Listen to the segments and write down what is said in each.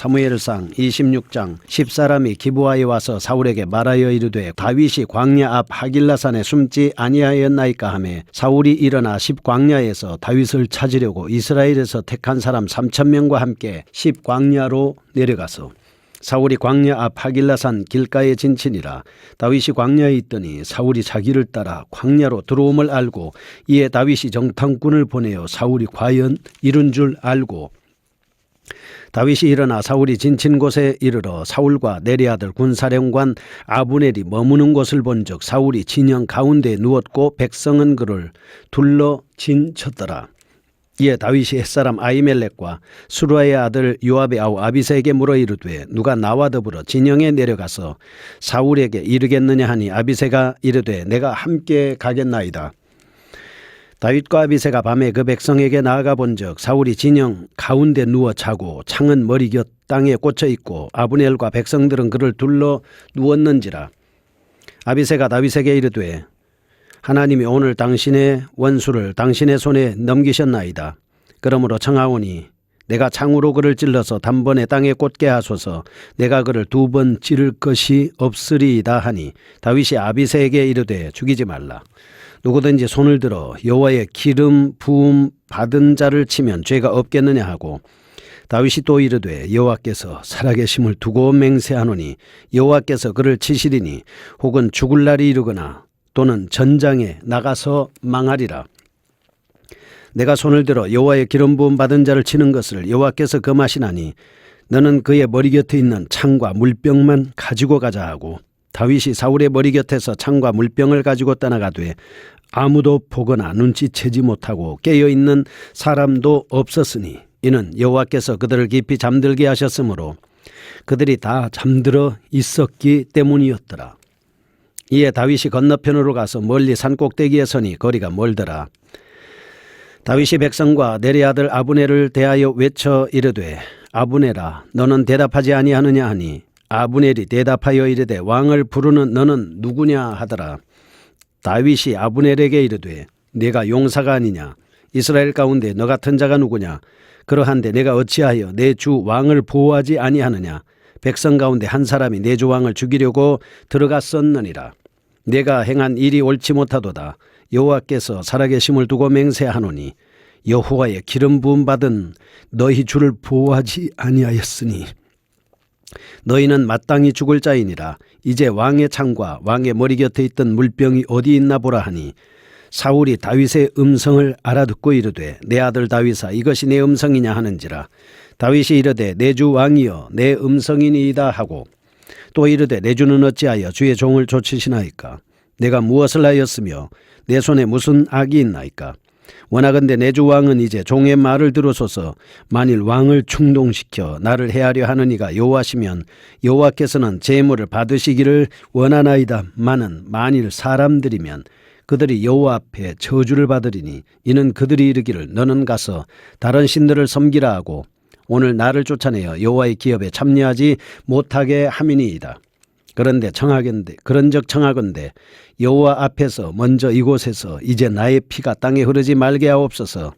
사무엘상 26장 10사람이 기부하여 와서 사울에게 말하여 이르되 다윗이 광야 앞 하길라산에 숨지 아니하였나이까 하매 사울이 일어나 십 광야에서 다윗을 찾으려고 이스라엘에서 택한 사람 3천 명과 함께 십 광야로 내려가서 사울이 광야 앞 하길라산 길가에 진친이라. 다윗이 광야에 있더니 사울이 자기를 따라 광야로 들어옴을 알고 이에 다윗이 정탐꾼을 보내어 사울이 과연 이른 줄 알고 다윗이 일어나 사울이 진친 곳에 이르러 사울과 내리 아들 군사령관 아브넬이 머무는 곳을 본즉 사울이 진영 가운데 누웠고 백성은 그를 둘러 진쳤더라. 이에 다윗이 햇사람 아이멜렉과 수루아의 아들 요압의 아우 아비세에게 물어 이르되 누가 나와 더불어 진영에 내려가서 사울에게 이르겠느냐 하니 아비세가 이르되 내가 함께 가겠나이다. 다윗과 아비세가 밤에 그 백성에게 나아가 본즉 사울이 진영 가운데 누워 자고 창은 머리 곁 땅에 꽂혀 있고 아브넬과 백성들은 그를 둘러 누웠는지라 아비세가 다윗에게 이르되 하나님이 오늘 당신의 원수를 당신의 손에 넘기셨나이다. 그러므로 청하오니 내가 창으로 그를 찔러서 단번에 땅에 꽂게 하소서 내가 그를 두 번 찌를 것이 없으리이다 하니 다윗이 아비세에게 이르되 죽이지 말라. 누구든지 손을 들어 여호와의 기름 부음 받은 자를 치면 죄가 없겠느냐 하고 다윗이 또 이르되 여호와께서 살아계심을 두고 맹세하노니 여호와께서 그를 치시리니 혹은 죽을 날이 이르거나 또는 전장에 나가서 망하리라. 내가 손을 들어 여호와의 기름 부음 받은 자를 치는 것을 여호와께서 금하시나니 너는 그의 머리 곁에 있는 창과 물병만 가지고 가자 하고 다윗이 사울의 머리 곁에서 창과 물병을 가지고 떠나가되 아무도 보거나 눈치채지 못하고 깨어 있는 사람도 없었으니 이는 여호와께서 그들을 깊이 잠들게 하셨으므로 그들이 다 잠들어 있었기 때문이었더라. 이에 다윗이 건너편으로 가서 멀리 산 꼭대기에 서니 거리가 멀더라. 다윗이 백성과 내리 아들 아브네를 대하여 외쳐 이르되 아브네라 너는 대답하지 아니하느냐 하니 아브넬이 대답하여 이르되 왕을 부르는 너는 누구냐 하더라. 다윗이 아브넬에게 이르되 내가 용사가 아니냐. 이스라엘 가운데 너 같은 자가 누구냐. 그러한데 내가 어찌하여 내 주 왕을 보호하지 아니하느냐. 백성 가운데 한 사람이 내 주 왕을 죽이려고 들어갔었느니라. 내가 행한 일이 옳지 못하도다. 여호와께서 살아계심을 두고 맹세하노니 여호와의 기름 부음 받은 너희 주를 보호하지 아니하였으니 너희는 마땅히 죽을 자이니라. 이제 왕의 창과 왕의 머리 곁에 있던 물병이 어디 있나 보라 하니 사울이 다윗의 음성을 알아듣고 이르되 내 아들 다윗아 이것이 내 음성이냐 하는지라. 다윗이 이르되 내 주 왕이여 내 음성이니이다 하고 또 이르되 내 주는 어찌하여 주의 종을 쫓으시나이까? 내가 무엇을 하였으며 내 손에 무슨 악이 있나이까 원하건대 내주 왕은 이제 종의 말을 들으소서 만일 왕을 충동시켜 나를 해하려 하느니가 여호와시면 여호와께서는 제물을 받으시기를 원하나이다 마는 만일 사람들이면 그들이 여호와 앞에 저주를 받으리니 이는 그들이 이르기를 너는 가서 다른 신들을 섬기라 하고 오늘 나를 쫓아내어 여호와의 기업에 참여하지 못하게 함이니이다. 그런데 청하건대 그런적 청하건대 여호와 앞에서 먼저 이곳에서 이제 나의 피가 땅에 흐르지 말게 하옵소서.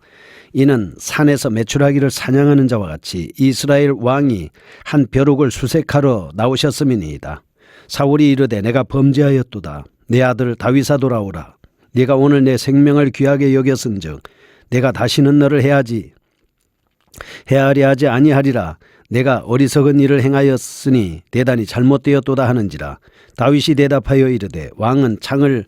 이는 산에서 매출하기를 사냥하는 자와 같이 이스라엘 왕이 한 벼룩을 수색하러 나오셨음이니이다. 사울이 이르되 내가 범죄하였도다. 내 아들 다윗아 돌아오라. 네가 오늘 내 생명을 귀하게 여겼은즉 내가 다시는 너를 해하지 해하려 하지 아니하리라. 내가 어리석은 일을 행하였으니 대단히 잘못되었도다 하는지라. 다윗이 대답하여 이르되 왕은 창을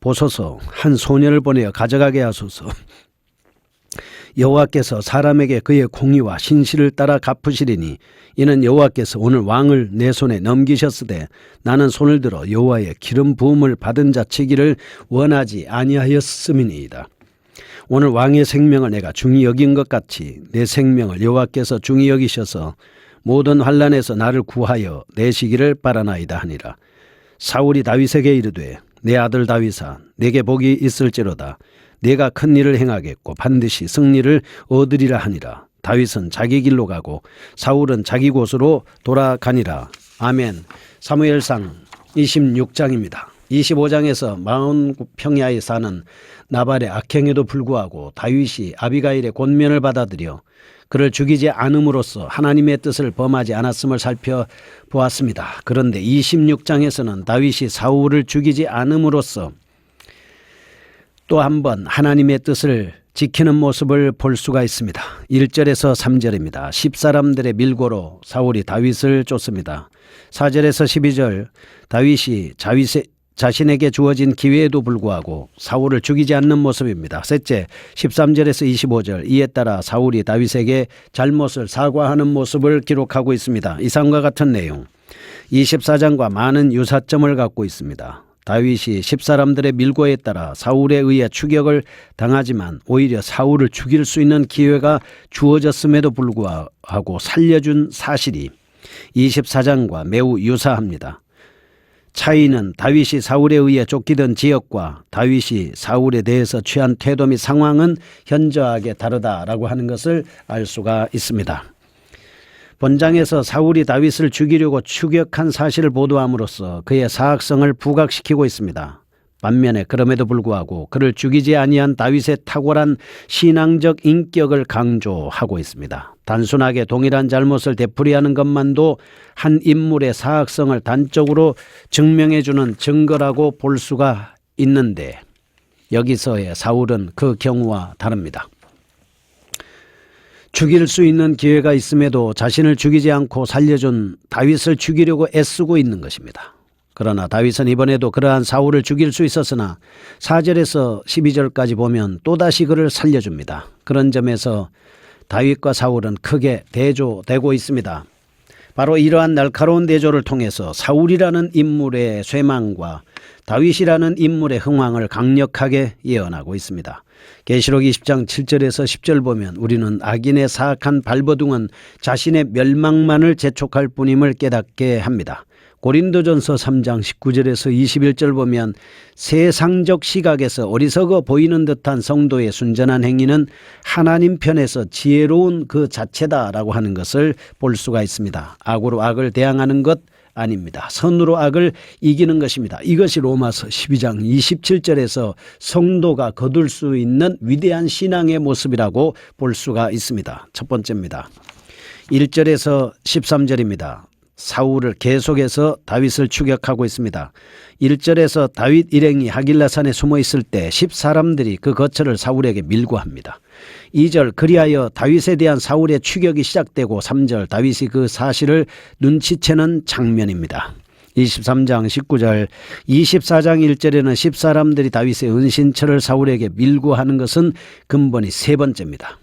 보소서 한 소년을 보내어 가져가게 하소서. 여호와께서 사람에게 그의 공의와 신실을 따라 갚으시리니 이는 여호와께서 오늘 왕을 내 손에 넘기셨으되 나는 손을 들어 여호와의 기름 부음을 받은 자 치기를 원하지 아니하였음이니이다. 오늘 왕의 생명을 내가 중히 여긴 것 같이 내 생명을 여호와께서 중히 여기셔서 모든 환란에서 나를 구하여 내시기를 바라나이다 하니라. 사울이 다윗에게 이르되 내 아들 다윗아 내게 복이 있을지로다 내가 큰 일을 행하겠고 반드시 승리를 얻으리라 하니라. 다윗은 자기 길로 가고 사울은 자기 곳으로 돌아가니라. 아멘. 사무엘상 26장입니다. 25장에서 마흔 평야에 사는 나발의 악행에도 불구하고 다윗이 아비가일의 권면을 받아들여 그를 죽이지 않음으로써 하나님의 뜻을 범하지 않았음을 살펴보았습니다. 그런데 26장에서는 다윗이 사울을 죽이지 않음으로써 또 한 번 하나님의 뜻을 지키는 모습을 볼 수가 있습니다. 1절에서 3절입니다. 10사람들의 밀고로 사울이 다윗을 쫓습니다. 4절에서 12절 다윗이 자윗의 자신에게 주어진 기회에도 불구하고 사울을 죽이지 않는 모습입니다. 셋째, 13절에서 25절 이에 따라 사울이 다윗에게 잘못을 사과하는 모습을 기록하고 있습니다. 이상과 같은 내용. 24장과 많은 유사점을 갖고 있습니다. 다윗이 십사람들의 밀고에 따라 사울에 의해 추격을 당하지만 오히려 사울을 죽일 수 있는 기회가 주어졌음에도 불구하고 살려준 사실이 24장과 매우 유사합니다. 차이는 다윗이 사울에 의해 쫓기던 지역과 다윗이 사울에 대해서 취한 태도 및 상황은 현저하게 다르다라고 하는 것을 알 수가 있습니다. 본장에서 사울이 다윗을 죽이려고 추격한 사실을 보도함으로써 그의 사악성을 부각시키고 있습니다. 반면에 그럼에도 불구하고 그를 죽이지 아니한 다윗의 탁월한 신앙적 인격을 강조하고 있습니다. 단순하게 동일한 잘못을 되풀이하는 것만도 한 인물의 사악성을 단적으로 증명해 주는 증거라고 볼 수가 있는데 여기서의 사울은 그 경우와 다릅니다. 죽일 수 있는 기회가 있음에도 자신을 죽이지 않고 살려준 다윗을 죽이려고 애쓰고 있는 것입니다. 그러나 다윗은 이번에도 그러한 사울을 죽일 수 있었으나 4절에서 12절까지 보면 또다시 그를 살려줍니다. 그런 점에서 다윗과 사울은 크게 대조되고 있습니다. 바로 이러한 날카로운 대조를 통해서 사울이라는 인물의 쇠망과 다윗이라는 인물의 흥황을 강력하게 예언하고 있습니다. 계시록 20장 7절에서 10절 보면 우리는 악인의 사악한 발버둥은 자신의 멸망만을 재촉할 뿐임을 깨닫게 합니다. 고린도전서 3장 19절에서 21절 보면 세상적 시각에서 어리석어 보이는 듯한 성도의 순전한 행위는 하나님 편에서 지혜로운 그 자체다라고 하는 것을 볼 수가 있습니다. 악으로 악을 대항하는 것 아닙니다. 선으로 악을 이기는 것입니다. 이것이 로마서 12장 27절에서 성도가 거둘 수 있는 위대한 신앙의 모습이라고 볼 수가 있습니다. 첫 번째입니다. 1절에서 13절입니다. 사울을 계속해서 다윗을 추격하고 있습니다. 1절에서 다윗 일행이 하길라산에 숨어 있을 때 10사람들이 그 거처를 사울에게 밀고 합니다. 2절 그리하여 다윗에 대한 사울의 추격이 시작되고 3절 다윗이 그 사실을 눈치채는 장면입니다. 23장 19절 24장 1절에는 10사람들이 다윗의 은신처를 사울에게 밀고 하는 것은 근본이 세 번째입니다.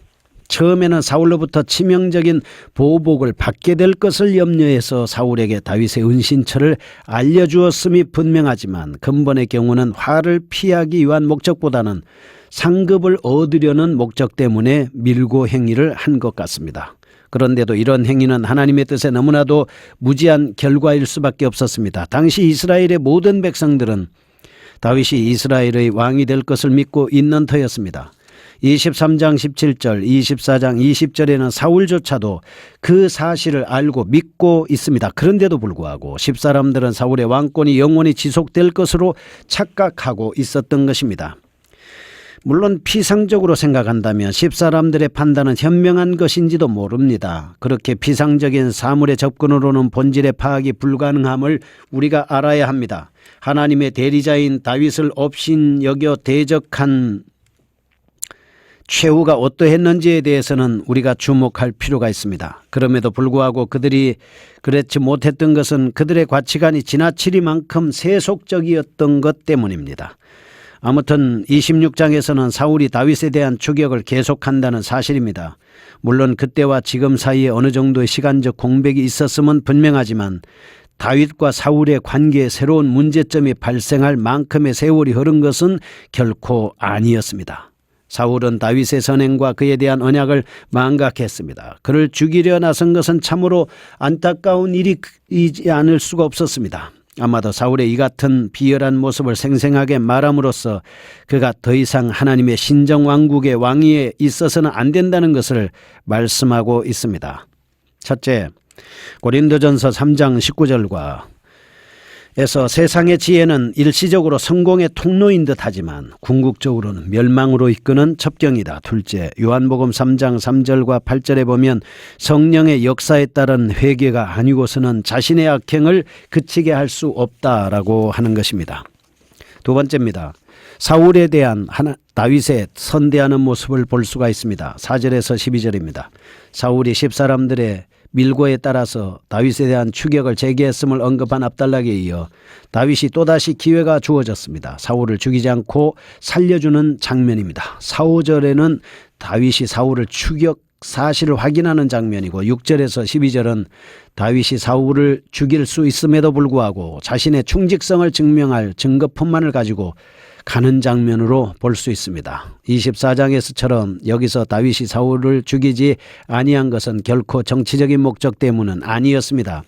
처음에는 사울로부터 치명적인 보복을 받게 될 것을 염려해서 사울에게 다윗의 은신처를 알려주었음이 분명하지만 근본의 경우는 화를 피하기 위한 목적보다는 상급을 얻으려는 목적 때문에 밀고 행위를 한 것 같습니다. 그런데도 이런 행위는 하나님의 뜻에 너무나도 무지한 결과일 수밖에 없었습니다. 당시 이스라엘의 모든 백성들은 다윗이 이스라엘의 왕이 될 것을 믿고 있는 터였습니다. 23장 17절, 24장 20절에는 사울조차도 그 사실을 알고 믿고 있습니다. 그런데도 불구하고 십사람들은 사울의 왕권이 영원히 지속될 것으로 착각하고 있었던 것입니다. 물론 피상적으로 생각한다면 십사람들의 판단은 현명한 것인지도 모릅니다. 그렇게 피상적인 사물의 접근으로는 본질의 파악이 불가능함을 우리가 알아야 합니다. 하나님의 대리자인 다윗을 업신 여겨 대적한 최후가 어떠했는지에 대해서는 우리가 주목할 필요가 있습니다. 그럼에도 불구하고 그들이 그렇지 못했던 것은 그들의 가치관이 지나치리만큼 세속적이었던 것 때문입니다. 아무튼 26장에서는 사울이 다윗에 대한 추격을 계속한다는 사실입니다. 물론 그때와 지금 사이에 어느 정도의 시간적 공백이 있었음은 분명하지만 다윗과 사울의 관계에 새로운 문제점이 발생할 만큼의 세월이 흐른 것은 결코 아니었습니다. 사울은 다윗의 선행과 그에 대한 언약을 망각했습니다. 그를 죽이려 나선 것은 참으로 안타까운 일이지 않을 수가 없었습니다. 아마도 사울의 이 같은 비열한 모습을 생생하게 말함으로써 그가 더 이상 하나님의 신정 왕국의 왕위에 있어서는 안 된다는 것을 말씀하고 있습니다. 첫째, 고린도전서 3장 19절과 에서 세상의 지혜는 일시적으로 성공의 통로인 듯 하지만 궁극적으로는 멸망으로 이끄는 첩경이다. 둘째, 요한복음 3장 3절과 8절에 보면 성령의 역사에 따른 회개가 아니고서는 자신의 악행을 그치게 할 수 없다라고 하는 것입니다. 두 번째입니다. 사울에 대한 하나, 다윗의 선대하는 모습을 볼 수가 있습니다. 4절에서 12절입니다. 사울이 십사람들의 밀고에 따라서 다윗에 대한 추격을 재개했음을 언급한 압달락에 이어 다윗이 또다시 기회가 주어졌습니다. 사울을 죽이지 않고 살려주는 장면입니다. 4, 5절에는 다윗이 사울을 추격 사실을 확인하는 장면이고 6절에서 12절은 다윗이 사울을 죽일 수 있음에도 불구하고 자신의 충직성을 증명할 증거품만을 가지고 가는 장면으로 볼 수 있습니다. 24장에서처럼 여기서 다윗이 사울을 죽이지 아니한 것은 결코 정치적인 목적 때문은 아니었습니다.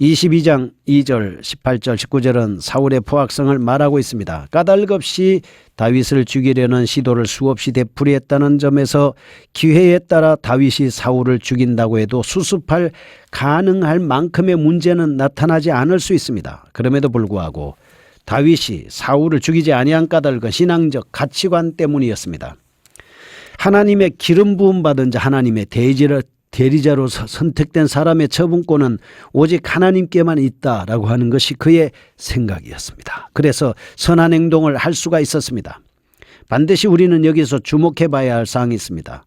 22장 2절, 18절, 19절은 사울의 포악성을 말하고 있습니다. 까닭없이 다윗을 죽이려는 시도를 수없이 되풀이했다는 점에서 기회에 따라 다윗이 사울을 죽인다고 해도 수습할 가능할 만큼의 문제는 나타나지 않을 수 있습니다. 그럼에도 불구하고 다윗이 사울을 죽이지 아니한 까닭은 신앙적 가치관 때문이었습니다. 하나님의 기름 부음 받은 자 하나님의 대지를 대리자로서 선택된 사람의 처분권은 오직 하나님께만 있다라고 하는 것이 그의 생각이었습니다. 그래서 선한 행동을 할 수가 있었습니다. 반드시 우리는 여기서 주목해 봐야 할 사항이 있습니다.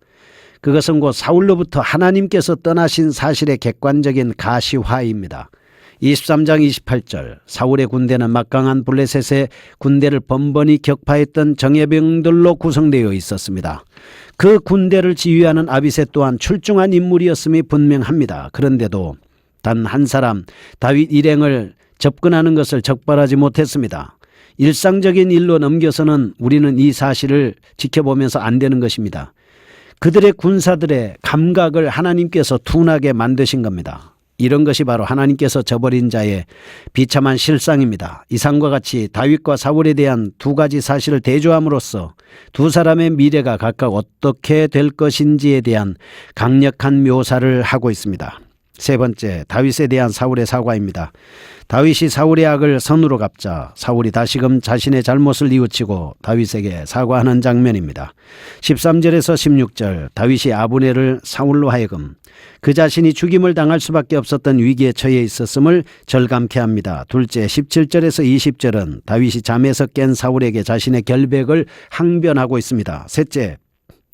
그것은 곧 사울로부터 하나님께서 떠나신 사실의 객관적인 가시화입니다. 23장 28절 사울의 군대는 막강한 블레셋의 군대를 번번이 격파했던 정예병들로 구성되어 있었습니다. 그 군대를 지휘하는 아비세 또한 출중한 인물이었음이 분명합니다. 그런데도 단 한 사람 다윗 일행을 접근하는 것을 적발하지 못했습니다. 일상적인 일로 넘겨서는 우리는 이 사실을 지켜보면서 안 되는 것입니다. 그들의 군사들의 감각을 하나님께서 둔하게 만드신 겁니다. 이런 것이 바로 하나님께서 저버린 자의 비참한 실상입니다. 이상과 같이 다윗과 사울에 대한 두 가지 사실을 대조함으로써 두 사람의 미래가 각각 어떻게 될 것인지에 대한 강력한 묘사를 하고 있습니다. 세 번째, 다윗에 대한 사울의 사과입니다. 다윗이 사울의 악을 선으로 갚자 사울이 다시금 자신의 잘못을 뉘우치고 다윗에게 사과하는 장면입니다. 13절에서 16절 다윗이 아브네를 사울로 하여금 그 자신이 죽임을 당할 수밖에 없었던 위기에 처해 있었음을 절감케 합니다. 둘째 17절에서 20절은 다윗이 잠에서 깬 사울에게 자신의 결백을 항변하고 있습니다. 셋째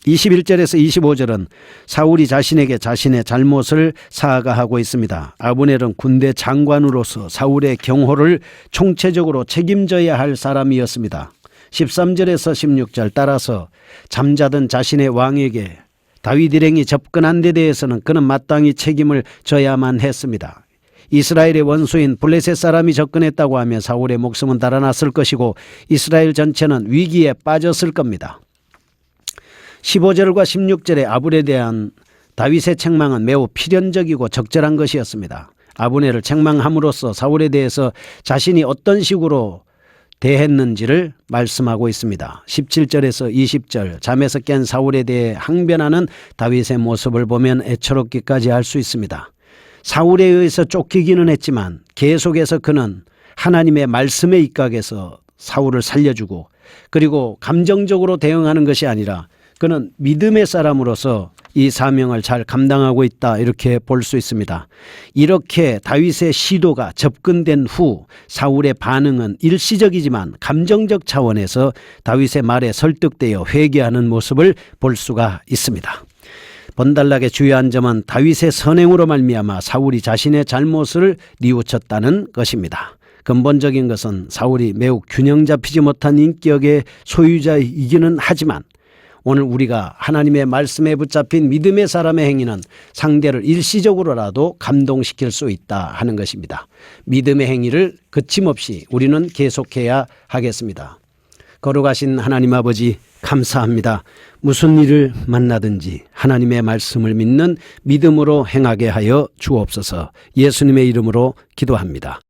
21절에서 25절은 사울이 자신에게 자신의 잘못을 사과하고 있습니다. 아브넬은 군대 장관으로서 사울의 경호를 총체적으로 책임져야 할 사람이었습니다. 13절에서 16절 따라서 잠자던 자신의 왕에게 다윗 일행이 접근한 데 대해서는 그는 마땅히 책임을 져야만 했습니다. 이스라엘의 원수인 블레셋 사람이 접근했다고 하면 사울의 목숨은 달아났을 것이고 이스라엘 전체는 위기에 빠졌을 겁니다. 15절과 16절의 아불에 대한 다윗의 책망은 매우 필연적이고 적절한 것이었습니다. 아브네를 책망함으로써 사울에 대해서 자신이 어떤 식으로 대했는지를 말씀하고 있습니다. 17절에서 20절 잠에서 깬 사울에 대해 항변하는 다윗의 모습을 보면 애처롭기까지 할 수 있습니다. 사울에 의해서 쫓기기는 했지만 계속해서 그는 하나님의 말씀에 입각해서 사울을 살려주고 그리고 감정적으로 대응하는 것이 아니라 그는 믿음의 사람으로서 이 사명을 잘 감당하고 있다 이렇게 볼 수 있습니다. 이렇게 다윗의 시도가 접근된 후 사울의 반응은 일시적이지만 감정적 차원에서 다윗의 말에 설득되어 회개하는 모습을 볼 수가 있습니다. 본달락의 주요한 점은 다윗의 선행으로 말미암아 사울이 자신의 잘못을 뉘우쳤다는 것입니다. 근본적인 것은 사울이 매우 균형 잡히지 못한 인격의 소유자이기는 하지만 오늘 우리가 하나님의 말씀에 붙잡힌 믿음의 사람의 행위는 상대를 일시적으로라도 감동시킬 수 있다 하는 것입니다. 믿음의 행위를 거침없이 우리는 계속해야 하겠습니다. 거룩하신 하나님 아버지 감사합니다. 무슨 일을 만나든지 하나님의 말씀을 믿는 믿음으로 행하게 하여 주옵소서 예수님의 이름으로 기도합니다.